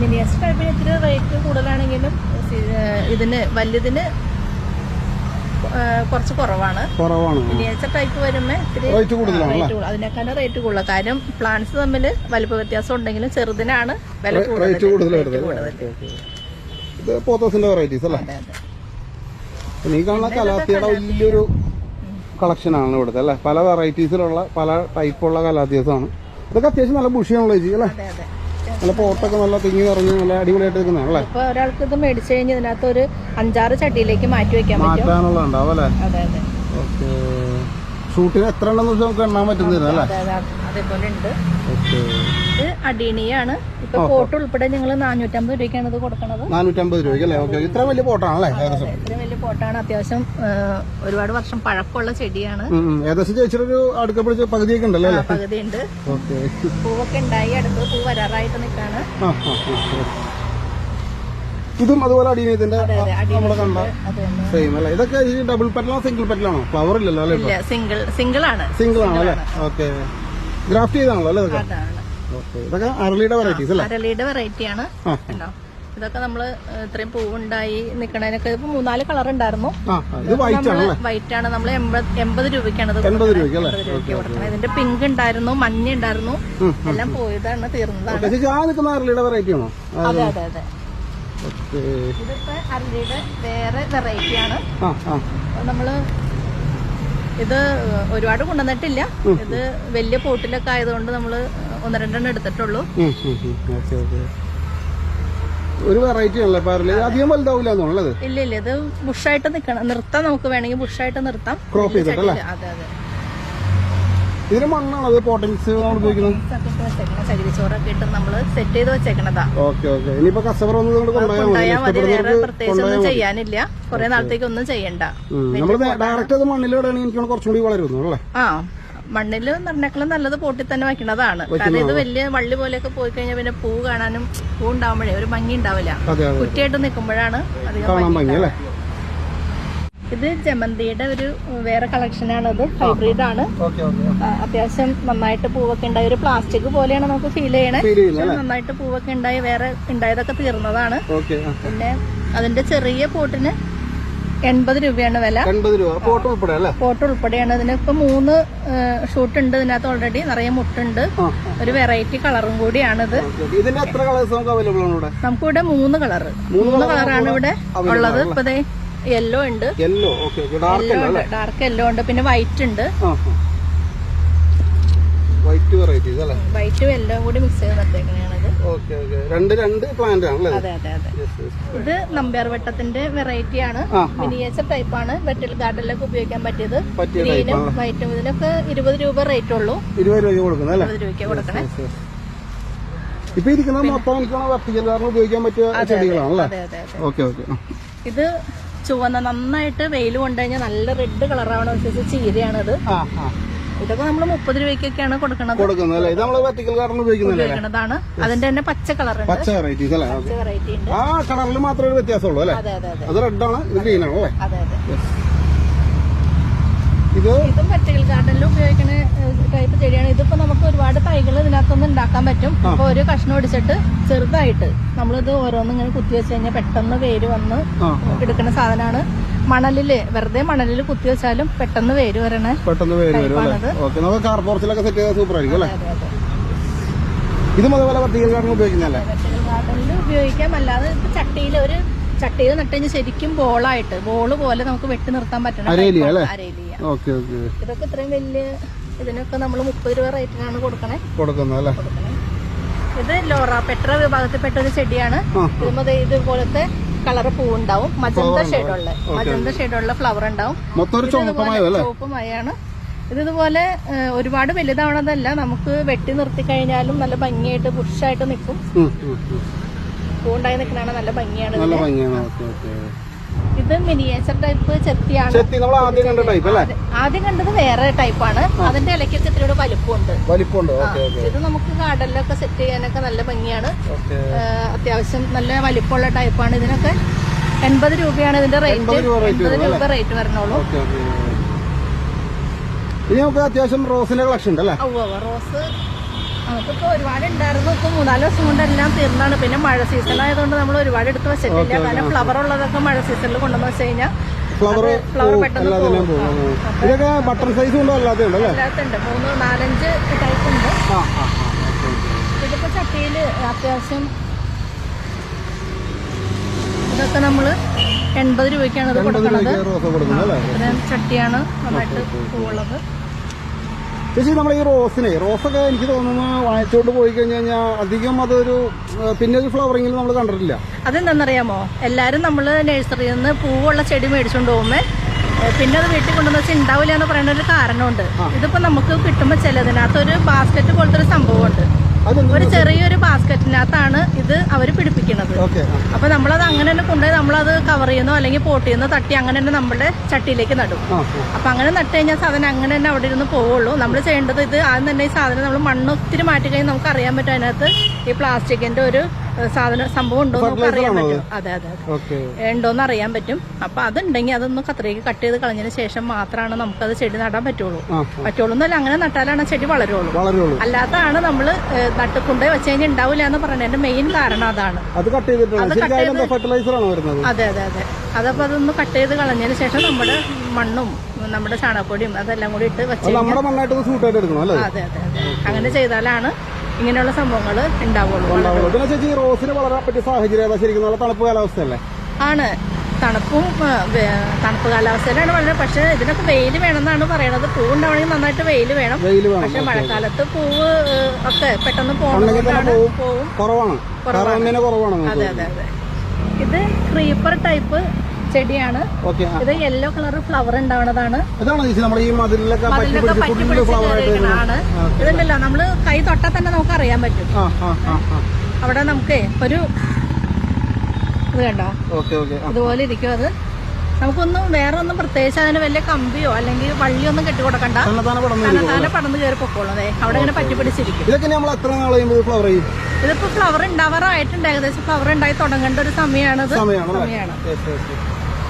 മിനിയേച്ചർ ഇത്തിരി റേറ്റ് കൂടുതലാണെങ്കിലും ഇതിന് വലിയതിന് കുറച്ച് കുറവാണ്. കുറവാണ് മിനിയേച്ചർ ടൈപ്പ് വരുമ്പോ ഇത്തിരി റേറ്റ് കൂടുതലാണ് അതിനേക്കാളും റേറ്റ് കൂടുതൽ കാര്യം പ്ലാന്റ്സ് തമ്മിൽ വലിപ്പ വ്യത്യാസം ഉണ്ടെങ്കിലും ചെറുതിനാണ് വില കൂടുതൽ റേറ്റ്. ഇത് പോത്തോസിന്റെ വെറൈറ്റീസ് അല്ലേ? ഈ കാണുന്ന കലാത്തിയുടെ വലിയൊരു കളക്ഷനാണ് ഇവിടുത്തെ അല്ലേ? പല വെറൈറ്റീസിലുള്ള പല ടൈപ്പുള്ള കലാത്തിയസാണ്. ഇതൊക്കെ അത്യാവശ്യം നല്ല ബുഷിയാണല്ലോ ചേച്ചി അല്ലേ? നല്ല പോട്ടൊക്കെ നല്ല തിങ്ങി നിറഞ്ഞ് നല്ല അടിപൊളിയായിട്ട് നിൽക്കുന്നതാണ് അല്ലേ ഇപ്പൊ ഒരാൾക്ക് ഇത് മേടിച്ചു കഴിഞ്ഞാൽ ഇതിനകത്ത് ഒരു അഞ്ചാറ് ചട്ടിയിലേക്ക് മാറ്റി വെക്കാൻ മാറ്റാനുള്ളതുണ്ടാവും അല്ലേ? ഓക്കെ. ഷൂട്ടിന് എത്ര ഉണ്ടെന്ന് വെച്ചാൽ നമുക്ക് എണ്ണാൻ പറ്റുന്നില്ല അല്ലേ? അതെ അതെ അതേപോലെ ഉണ്ട്. ഓക്കെ. ഇത് അടീണിയാണ്. ഇപ്പൊ പോട്ട് ഉൾപ്പെടെ ഞങ്ങൾ നാനൂറ്റമ്പത് രൂപയ്ക്കാണ് ഇത് കൊടുക്കുന്നത് നാനൂറ്റമ്പത് രൂപയ്ക്ക് അല്ലേ? ഓക്കെ. ഇത്ര വലിയ പോട്ടാണല്ലേ ഏകദേശം. ഇത്രയും വലിയ പോട്ടാണ്. അത്യാവശ്യം ഒരുപാട് വർഷം പഴക്കമുള്ള ചെടിയാണ്. ഏകദേശം ചേച്ചിയുടെ ഒരു അടുക്ക പിടിച്ച പകുതിയൊക്കെ ഉണ്ടല്ലോ പകുതി ഉണ്ട്. പൂവൊക്കെ ഉണ്ടായി അടുത്ത് പൂ വരാറായിട്ട് നിൽക്കാണ്. ഇതും അതുപോലെ അടിയനത്തിന്റെ നമ്മളെ കണ്ട സെയിം അല്ലേ? ഇതൊക്കെ ഈ ഡബിൾ പെറ്റലാണോ സിംഗിൾ പെറ്റലാണോ ഫ്ലവർ ഇല്ലല്ലോ അല്ലേ സിംഗിൾ സിംഗിൾ ആണ്. സിംഗിൾ ആണോ അല്ലേ? ഓക്കെ ഗ്രാഫ്റ്റ് ചെയ്താണല്ലോ അല്ലേ ഇതൊക്കെ? ഓക്കെ ഇതൊക്കെ അരളിയുടെ വെറൈറ്റീസ് അല്ലേ? അരളിയുടെ വെറൈറ്റി ആണ്. ഇതൊക്കെ നമ്മൾ ഇത്രയും പൂവുണ്ടായി നിക്കണതിനൊക്കെ ഇപ്പൊ മൂന്നാൽ കളർ ഉണ്ടായിരുന്നു. വൈറ്റ് ആണ്. നമ്മൾ എൺപത് രൂപയ്ക്കാണ് എൺപത് രൂപയ്ക്ക് കൊടുക്കുന്നത്. ഇതിന്റെ പിങ്ക് ഉണ്ടായിരുന്നു മഞ്ഞ ഉണ്ടായിരുന്നു. എല്ലാം പോയതാണ് തീർന്നതാണ്. അതെ അതെ അതെ. ഇതിപ്പോ അരളിയുടെ വേറെ വെറൈറ്റി ആണ്. നമ്മൾ ഇത് ഒരുപാട് കൊണ്ടുവന്നിട്ടില്ല. ഇത് വലിയ പോട്ടിലൊക്കെ ആയതുകൊണ്ട് നമ്മൾ ഒന്ന് രണ്ടെണ്ണം എടുത്തിട്ടുള്ളൂ. ഒരു വെറൈറ്റി ആണല്ലേ അരളി. അധികം വലുതാവില്ല ഇല്ല ഇല്ല ഇത്? ബുഷായിട്ട് നിക്കണം. നിർത്താം നമുക്ക് വേണമെങ്കിൽ ബുഷായിട്ട് നിർത്താം. ക്രോപ്പ് ചെയ്തിട്ടല്ലേ അതെ അതെ. ഇതിന് മണ്ണാണ്? അത് പോട്ടിങ്സ് നമ്മൾ ഉപയോഗിക്കുന്നത്? ചകിരിച്ചോറൊക്കെ ഇട്ട് നമ്മൾ സെറ്റ് ചെയ്ത് വെച്ചേക്കണതാ ഓക്കെ ഓക്കെ ഇനിയിപ്പോ കസ്റ്റമർ വന്നത് കൊണ്ട് കൊണ്ടുപോയാൽ മതി. വേറെ പ്രത്യേകിച്ച് ഒന്നും ചെയ്യാനില്ല. കുറെ നാളത്തേക്ക് ഒന്നും ചെയ്യണ്ട. നമ്മൾ ഡയറക്റ്റ് അത് മണ്ണിലിടുകയാണെങ്കിൽ എനിക്ക് കുറച്ചുകൂടി വളരുന്നു അല്ലേ? ആ മണ്ണിൽ നിറഞ്ഞേക്കാളും നല്ലത് പോട്ടി തന്നെ വെക്കണതാണ് കാരണം ഇത് വലിയ വള്ളി പോലെയൊക്കെ പോയി കഴിഞ്ഞാൽ പിന്നെ പൂ കാണാനും പൂ ഉണ്ടാവുമ്പോഴേ ഒരു ഭംഗി ഉണ്ടാവില്ല. കുറ്റിയായിട്ട് നിൽക്കുമ്പോഴാണ് അധികം ഭംഗി ഇത് ജമന്തിയുടെ ഒരു വേറെ കളക്ഷനാണ് ഇത് ഹൈബ്രിഡ് ആണ്. അത്യാവശ്യം നന്നായിട്ട് പൂവൊക്കെ ഉണ്ടായി ഒരു പ്ലാസ്റ്റിക് പോലെയാണ് നമുക്ക് ഫീൽ ചെയ്യണേ. നന്നായിട്ട് പൂവൊക്കെ ഉണ്ടായി വേറെ ഉണ്ടായതൊക്കെ തീർന്നതാണ്. പിന്നെ അതിന്റെ ചെറിയ പോട്ടിന് എൺപത് രൂപയാണ് വില. എൺപത് രൂപ. പോട്ട് ഉൾപ്പെടെ അല്ലേ? പോട്ട് ഉൾപ്പെടെയാണ്. ഇതിന് ഇപ്പൊ മൂന്ന് ഷൂട്ട് ഉണ്ട് ഇതിനകത്ത് ഓൾറെഡി നിറയെ മുട്ടുണ്ട്. ഒരു വെറൈറ്റി കളറും കൂടിയാണിത്. ഇത് ഇതിന്റെ എത്ര കളേഴ്സ് നമുക്ക് അവൈലബിൾ ആണ് ഇവിടെ? നമുക്കിവിടെ മൂന്ന് കളർ മൂന്ന് കളറാണ് ഇവിടെ ഉള്ളത്. ഇപ്പൊ യെല്ലോ ഉണ്ട്. യെല്ലോ ഡാർക്ക് യെല്ലോ ഉണ്ട് പിന്നെ വൈറ്റ് ഉണ്ട്. വൈറ്റ് വെറൈറ്റീസ് അല്ലേ വൈറ്റും യെല്ലോ കൂടി മിക്സ് ചെയ്ത് ഓക്കെ രണ്ട് രണ്ട് പ്ലാന്റ് ആണല്ലേ അതെ അതെ അതെ. ഇത് നമ്പ്യാർ വട്ടത്തിന്റെ വെറൈറ്റി ആണ്. മിനിയേച്ചർ ടൈപ്പ് ആണ്. വെട്ടൽ ഗാർഡനിലൊക്കെ ഉപയോഗിക്കാൻ പറ്റിയത്. പറ്റിയ ഗ്രീനും വൈറ്റും ഇതിനൊക്കെ ഇരുപത് രൂപ റേറ്റ് ഉള്ളൂ. ഇരുപത് രൂപ കൊടുക്കുന്നത് അല്ലേ? ഇരുപത് രൂപയ്ക്ക് കൊടുക്കണേ. ഇപ്പൊ ഇരിക്കുന്ന മൊത്തം ഉപയോഗിക്കാൻ പറ്റിയ ചെടികളാണല്ലേ? ഓക്കെ ഓക്കെ ഇത് ചുവന്ന നന്നായിട്ട് വെയിൽ കൊണ്ടു കഴിഞ്ഞാൽ നല്ല റെഡ് കളറാവണ അനുസരിച്ച് ചീരയാണത്. ഇതൊക്കെ നമ്മൾ മുപ്പത് രൂപയ്ക്കൊക്കെയാണ് കൊടുക്കണത്. കൊടുക്കുന്നത് അല്ലേ? ഇത് നമ്മൾ വെർട്ടിക്കൽ ഉപയോഗിക്കണതാണ് അതിന്റെ തന്നെ പച്ച കളർ പച്ച വെറൈറ്റീസ് അല്ലേ? ഉണ്ട്. ആ കളറിൽ മാത്രമേ വ്യത്യാസമുള്ളൂ അല്ലേ? അതെ അതെ അതെ. അത് റെഡ് ആണ് ഇത് ഗ്രീൻ ആണ് അല്ലേ? ഇത്? ഇതും വെറ്റൽ ഗാർഡനിൽ ഉപയോഗിക്കുന്ന ടൈപ്പ് ചെടിയാണ്. ഇതിപ്പോ നമുക്ക് ഒരുപാട് തൈകൾ ഇതിനകത്തൊന്നും ഉണ്ടാക്കാൻ പറ്റും. അപ്പൊ ഒരു കഷ്ണം ഒടിച്ചിട്ട് ചെറുതായിട്ട് നമ്മളിത് ഓരോന്നും ഇങ്ങനെ കുത്തി വെച്ച് കഴിഞ്ഞാൽ പെട്ടെന്ന് വേര് വന്ന് എടുക്കുന്ന സാധനമാണ് മണലിൽ വെറുതെ മണലിൽ കുത്തി വെച്ചാലും പെട്ടെന്ന് വേര് വരണേ പെട്ടെന്ന് വേര് വരും നമുക്ക് കാർപോർച്ചിലൊക്കെ സെറ്റ് ചെയ്താൽ സൂപ്പർ ആയിരിക്കും അല്ലേ? ഇതും അതുപോലെ വെർട്ടിക്കൽ ഗാർഡൻ ഉപയോഗിക്കുന്നല്ലേ ഗാർഡനിൽ ഉപയോഗിക്കാം. അല്ലാതെ ചട്ടിയിൽ ഒരു ചട്ടിയിൽ നട്ടുകഴിഞ്ഞാൽ ശരിക്കും ബോളായിട്ട്. ബോൾ പോലെ നമുക്ക് വെട്ടി നിർത്താൻ പറ്റണം. അരേലിയ ഇതൊക്കെ ഇത്രയും വലിയ ഇതിനൊക്കെ നമ്മൾ മുപ്പത് രൂപ റേറ്റിനാണ് കൊടുക്കണേ. കൊടുക്കുന്നത് ഇത് ലോറ പെട്ര വിഭാഗത്തിൽപ്പെട്ട ഒരു ചെടിയാണ്. ഇതുപോലത്തെ കളർ പൂവുണ്ടാവും. മജന്ത ഷെയ്ഡുള്ള. മജന്ത ഷെയ്ഡുള്ള ഫ്ലവർ ഉണ്ടാവും. ചുവപ്പുമായാണ്. ഇത് ഇതുപോലെ ഒരുപാട് വലുതാവണതല്ല. നമുക്ക് വെട്ടി നിർത്തി കഴിഞ്ഞാലും നല്ല ഭംഗിയായിട്ട് പുരുഷായിട്ട് നിൽക്കും. പൂണ്ടായി നിൽക്കണാണ് നല്ല ഭംഗിയാണ് നല്ല ഭംഗിയാണ്. Okay okay. ഇത് മിനിയേച്ചർ ടൈപ്പ് ചെത്തിയാണ് ചെത്തി നമ്മൾ ആദ്യം കണ്ട ടൈപ്പ് അല്ലേ? ആദ്യം കണ്ടത് വേറെ ടൈപ്പാണ് അതിന്റെ ഇലക്കൊക്കെ ഇത്തിരി വലിപ്പമുണ്ട്. വലുപ്പമുണ്ട്. ഇത് നമുക്ക് ഗാർഡനിലൊക്കെ സെറ്റ് ചെയ്യാനൊക്കെ നല്ല ഭംഗിയാണ്. അത്യാവശ്യം നല്ല വലിപ്പമുള്ള ടൈപ്പാണ് ഇതിനൊക്കെ. എൺപത് രൂപയാണ് ഇതിന്റെ റേറ്റ് 80 രൂപ എൺപത് രൂപ റേറ്റ് വരണുള്ളൂ. ഇനി നമുക്ക് അത്യാവശ്യം റോസിന്റെ കളക്ഷൻ ഉണ്ട് അല്ലേ ഉവ്വ് ഉവ്വ് റോസ് നമുക്കിപ്പോ ഒരുപാട് ഉണ്ടായിരുന്നു. ഇപ്പൊ മൂന്നാൽ ദിവസം കൊണ്ട് എല്ലാം തീർന്നാണ്. പിന്നെ മഴ സീസൺ ആയതുകൊണ്ട് നമ്മൾ ഒരുപാട് എടുത്ത് വെച്ചിട്ടില്ല. കാരണം ഫ്ലവർ ഉള്ളതൊക്കെ മഴ സീസണിൽ കൊണ്ടുവന്ന് വെച്ച് കഴിഞ്ഞാൽ ഫ്ലവർ ഫ്ലവർ പെട്ടെന്ന് ഇതൊക്കെ ബട്ടൺ സൈസ് ഉണ്ടോ അല്ലാതെ ഉണ്ട് മൂന്ന് നാലഞ്ച് ടൈപ്പ് ഉണ്ട്. ഇതിപ്പോ ചട്ടിയിൽ അത്യാവശ്യം ഇതൊക്കെ നമ്മൾ എൺപത് രൂപയ്ക്കാണ് ഇത് കൊടുക്കുന്നത് ചട്ടിയാണ് നന്നായിട്ട് പൂവുള്ളത്. ചേച്ചി നമ്മുടെ ഈ റോസിനെ റോസൊക്കെ എനിക്ക് തോന്നുന്നു വാങ്ങിച്ചുകൊണ്ട് പോയി കഴിഞ്ഞു കഴിഞ്ഞാൽ അധികം അതൊരു പിന്നെ ഒരു ഫ്ലവറിങ്ങിൽ നമ്മൾ കണ്ടിട്ടില്ല. അതെന്താണെന്നറിയാമോ എല്ലാവരും നമ്മൾ നഴ്സറിയിൽ നിന്ന് പൂവുള്ള ചെടി മേടിച്ചുകൊണ്ട് പോകുമ്പോൾ പിന്നെ അത് വീട്ടിൽ കൊണ്ടുവന്ന് വെച്ചാൽ ഉണ്ടാവില്ല എന്ന് പറയുന്ന ഒരു കാരണമുണ്ട്. ഇതിപ്പോ നമുക്ക് കിട്ടുമ്പോൾ ചിലതിനകത്തൊരു ബാസ്ക്കറ്റ് പോലത്തെ ഒരു സംഭവമുണ്ട്. ഒരു ചെറിയൊരു ബാസ്ക്കറ്റിനകത്താണ് ഇത് അവർ പിടിപ്പിക്കുന്നത്. അപ്പൊ നമ്മളത് അങ്ങനെ തന്നെ കൊണ്ടുപോയി നമ്മളത് കവർ ചെയ്യുന്നോ അല്ലെങ്കിൽ പോട്ട് ചെയ്യുന്നോ തട്ടി അങ്ങനെ തന്നെ നമ്മുടെ ചട്ടിയിലേക്ക് നടും. അപ്പൊ അങ്ങനെ നട്ട് കഴിഞ്ഞാൽ സാധനം അങ്ങനെ തന്നെ അവിടെ ഇരുന്ന് പോവുള്ളൂ. നമ്മൾ ചെയ്യേണ്ടത് ഇത് ആദ്യം തന്നെ ഈ സാധനം നമ്മൾ മണ്ണ് ഒത്തിരി മാറ്റി കഴിഞ്ഞാൽ നമുക്ക് അറിയാൻ പറ്റും അതിനകത്ത് ഈ പ്ലാസ്റ്റിക്കിന്റെ ഒരു സാധനം സംഭവം ഉണ്ടോ എന്ന് നമുക്ക് അറിയാൻ പറ്റും. അതെ? അതെ അതെ ഉണ്ടോന്ന് അറിയാൻ പറ്റും. അപ്പൊ അതുണ്ടെങ്കിൽ അതൊന്ന് കത്രയ്ക്ക് കട്ട് ചെയ്ത് കളഞ്ഞതിന് ശേഷം മാത്രമാണ് നമുക്ക് നമുക്കത് ചെടി നടാൻ പറ്റുള്ളൂ. പറ്റുള്ളൂ എന്നല്ല അങ്ങനെ നട്ടാലാണ് ചെടി വളരുള്ളൂ. അല്ലാത്തതാണ് നമ്മൾ നട്ടുകൊണ്ടേ വെച്ച് കഴിഞ്ഞാൽ ഉണ്ടാവില്ല എന്ന് പറഞ്ഞതിന്റെ മെയിൻ കാരണം അതാണ്. അത് കട്ട് അതെ അതെ അതെ അതപ്പോ അതൊന്ന് കട്ട് ചെയ്ത് കളഞ്ഞതിന് ശേഷം നമ്മുടെ മണ്ണും നമ്മുടെ ചാണകപ്പൊടിയും അതെല്ലാം കൂടി ഇട്ട് വെച്ച് അത് അതെ അതെ അതെ. അങ്ങനെ ചെയ്താലാണ് ഇങ്ങനെയുള്ള സംഭവങ്ങൾ ഉണ്ടാവുള്ളൂ. പിന്നെ ചേച്ചി ഈ റോസിന് വളരാൻ പറ്റിയ സാഹചര്യം ഏതാ? ശരിക്കും നല്ല തണുപ്പ് കാലാവസ്ഥയല്ലേ? ആണ്. തണുപ്പും തണുപ്പ് കാലാവസ്ഥയിലാണ് വളരെ. പക്ഷെ ഇതിനൊക്കെ വെയിൽ വേണമെന്നാണ് പറയണത്. പൂ ഉണ്ടാവണമെങ്കിൽ നന്നായിട്ട് വെയിൽ വേണം. പക്ഷെ മഴക്കാലത്ത് പൂവ് ഒക്കെ പെട്ടെന്ന് ഉണ്ടെങ്കിൽ പൂവും. കുറവാണ്. അതെ അതെ അതെ. ഇത് ക്രീപ്പർ ടൈപ്പ് ചെടിയാണ്. ഇത് യെല്ലോ കളർ ഫ്ലവർ ഉണ്ടാവുന്നതാണ്. കയറിയിരിക്കണതാണ് ഇതുണ്ടല്ലോ നമ്മൾ കൈ തൊട്ടാൽ തന്നെ നമുക്ക് അറിയാൻ പറ്റും അവിടെ നമുക്ക് ഒരു ഇത് കണ്ടോ. ഇതുപോലെ ഇരിക്കും അത്. നമുക്കൊന്നും വേറെ ഒന്നും പ്രത്യേകിച്ച് അതിന് വലിയ കമ്പിയോ അല്ലെങ്കിൽ വള്ളിയൊന്നും കെട്ടിക്കൊടുക്കണ്ട. കൊടുക്കണ്ട തന്നെ പടന്ന് കയറി പൊക്കോളൂ. അതെ അവിടെ ഇങ്ങനെ പറ്റി പിടിച്ചിരിക്കും ഇതൊക്കെ നമ്മൾ എത്ര നാൾ കഴിയുമ്പോൾ ഫ്ലവർ ചെയ്യും? ഇതിപ്പോ ഫ്ലവർ ഉണ്ടാവാറായിട്ടുണ്ട്. ഏകദേശം ഫ്ലവർ ഉണ്ടായി തുടങ്ങേണ്ട ഒരു സമയമാണ്.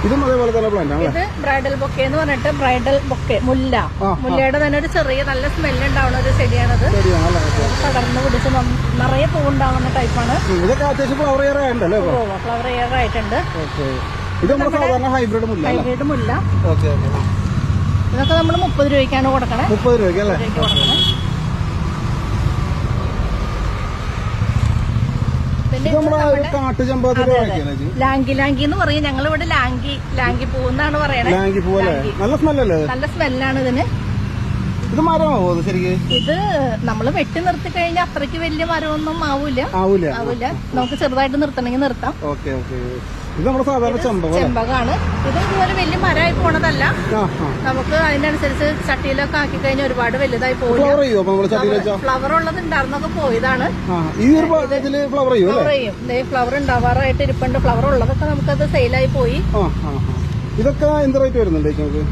ഇതും. അതേപോലെ തന്നെ പ്ലാന്റ് ആണ് ഇത് ബ്രൈഡൽ ബൊക്കെ എന്ന് പറഞ്ഞിട്ട് ബ്രൈഡൽ ബൊക്കെ മുല്ല. മുല്ലയുടെ തന്നെ ഒരു ചെറിയ നല്ല സ്മെല്ല് ഉണ്ടാവുന്ന ഒരു ചെടിയാണത്. പടർന്ന് പിടിച്ച് നിറയെ പൂവുണ്ടാവുന്ന ടൈപ്പാണ് ഉം, ഇതൊക്കെ അത്യാവശ്യം ഫ്ലവർ ഇയർ ഫ്ലവർ ആയിട്ടുണ്ട് ഇത് നമ്മുടെ സാധാരണ ഹൈബ്രിഡ് മുല്ല ഹൈബ്രിഡ് മുല്ല ഓക്കെ ഓക്കെ ഇതൊക്കെ നമ്മൾ മുപ്പത് രൂപയ്ക്കാണ് കൊടുക്കണേ. മുപ്പത് രൂപയ്ക്ക് അല്ലേ? ലാങ്കി ലാങ്കി എന്ന് പറയും. ഞങ്ങൾ ഇവിടെ ലാങ്കി ലാങ്കി പൂ എന്നാണ് പറയണത് ലാങ്കി നല്ല സ്മെല്ലല്ലേ നല്ല സ്മെല്ലാണ് ഇതിന്. ഇത് മരമാവോ ശരിക്കും ശരിക്ക്? ഇത് നമ്മൾ വെട്ടി നിർത്തി കഴിഞ്ഞാൽ അത്രയ്ക്ക് വലിയ മരമൊന്നും ആവൂല. ആവൂല. ആവൂല. നമുക്ക് ചെറുതായിട്ട് നിർത്തണമെങ്കിൽ നിർത്താം. ഓക്കെ ഓക്കെ ഇത് നമ്മുടെ സാധാരണ ചെമ്പകം ചെമ്പകാണ്. ഇത് ഇതുപോലെ വലിയ മരമായി പോണതല്ല. നമുക്ക് അതിനനുസരിച്ച് ചട്ടിയിലൊക്കെ ആക്കി കഴിഞ്ഞാൽ ഒരുപാട് വലുതായി പോകും ഫ്ലവർ ഉള്ളത് ഉണ്ടായിരുന്നൊക്കെ പോയതാണ്. ഫ്ലവർ ചെയ്യും ഫ്ലവർ ഉണ്ടാവാറായിട്ട് ഇരിപ്പുണ്ട്. ഫ്ലവർ ഉള്ളതൊക്കെ നമുക്കത് സെയിലായി പോയി. ഇതൊക്കെ എന്ത് റേറ്റ് വരുന്നുണ്ട് നമുക്ക്